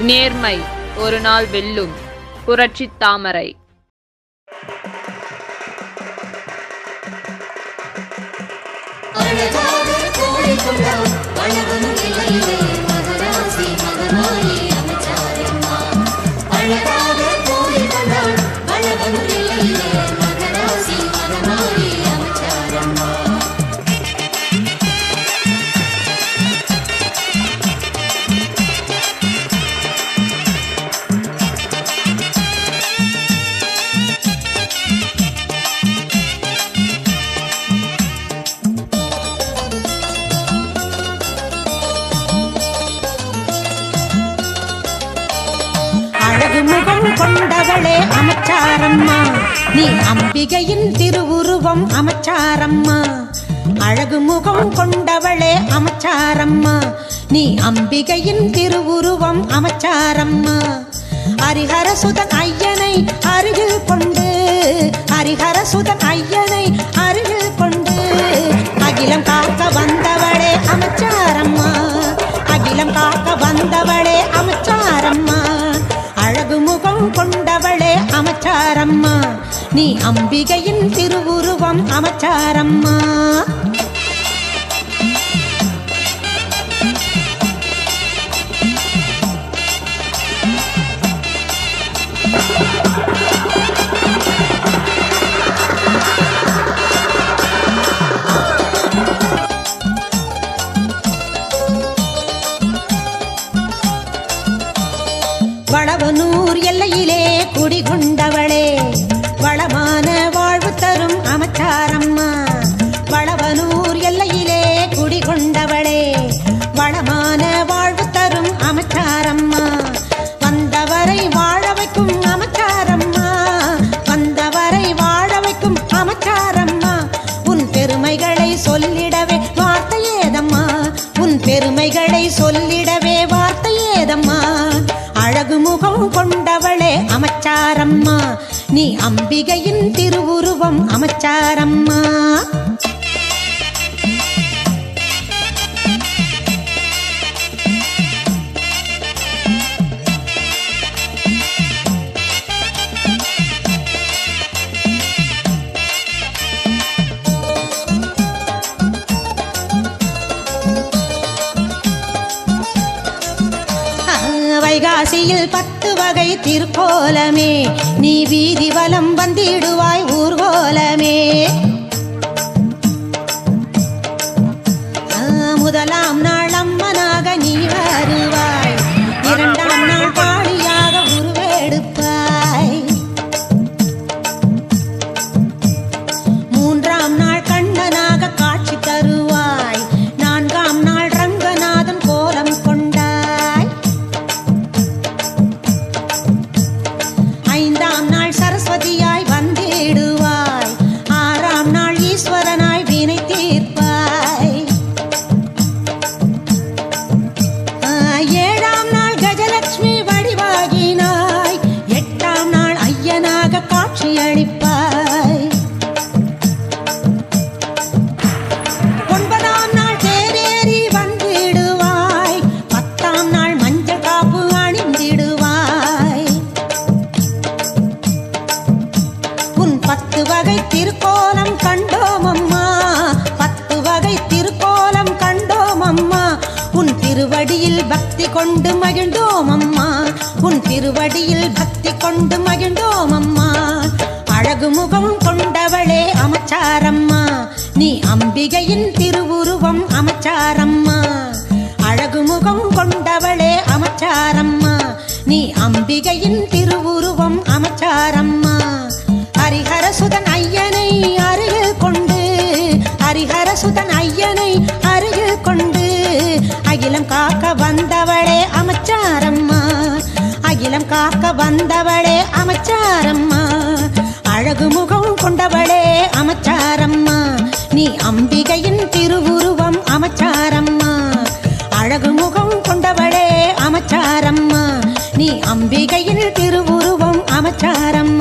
நேர்மை ஒரு நாள் வெல்லும். புரட்சி தாமரை. அழகாக அழகும் அழகு கொண்டவளே அமைச்சாரம்மா. நீ அம்பிகையின் திருவுருவம் அமைச்சாரம்மா. அழகு முகம் கொண்டவளே அமைச்சாரம்மா. நீ அம்பிகையின் திருவுருவம் அமைச்சாரம்மா. ஹரிஹரசுதன் ஐயனை அருகில் கொண்டு ஹரிஹரசுதன் ஐயனை அருகில் கொண்டு அகிலம் காக்க வந்தவளே அமைச்சாரம்மா. அகிலம் காக்க வந்தவளே அமைச்சார் அமைச்சாரம்மா நீ அம்பிகையின் திருவுருவம் அமைச்சாரம்மா. தரும் வளவனூர் எல்லையிலே குடிகொண்டவளே வளமான வாழ்வு தரும் அமைச்சாரம்மா. வந்தவரை வாழ வைக்கும் அமைச்சாரம்மா. வந்தவரை வாழ வைக்கும் அமைச்சாரம்மா. உன் பெருமைகளை சொல்லிடவே வார்த்தை ஏதம்மா உன் பெருமைகளை சொல்லிடவே வார்த்தை ஏதம்மா அழகு முகம் கொண்டவளே அமைச்சாரம்மா. நீ அம்பிகையின் திருவுரு திருவுருவம் அமைச்சாரம்மா. வைகாசியில் பத்து வகை திருக்கோலமே. நீ வீதி வலம் வந்திடும்? பக்தி கொண்டு மகிழ்ந்தோம் அம்மா. உன் திருவடியில் பக்தி கொண்டு மகிழ்ந்தோம் அம்மா. அழகு முகம் கொண்டவளே அமைச்சாரம்மா. நீ அம்பிகையின் திருவுருவம் அமைச்சாரம்மா. அழகு முகம் கொண்டவளே அமைச்சாரம்மா. நீ அம்பிகையின் காக்க வந்தவளே அமைச்சாரம்மா. அழகு முகம் கொண்டவளே அமைச்சாரம்மா. நீ அம்பிகையின் திருவுருவம் அமைச்சாரம்மா. அழகு முகம் கொண்டவளே அமைச்சாரம்மா. நீ அம்பிகையின் திருவுருவம் அமைச்சாரம்மா.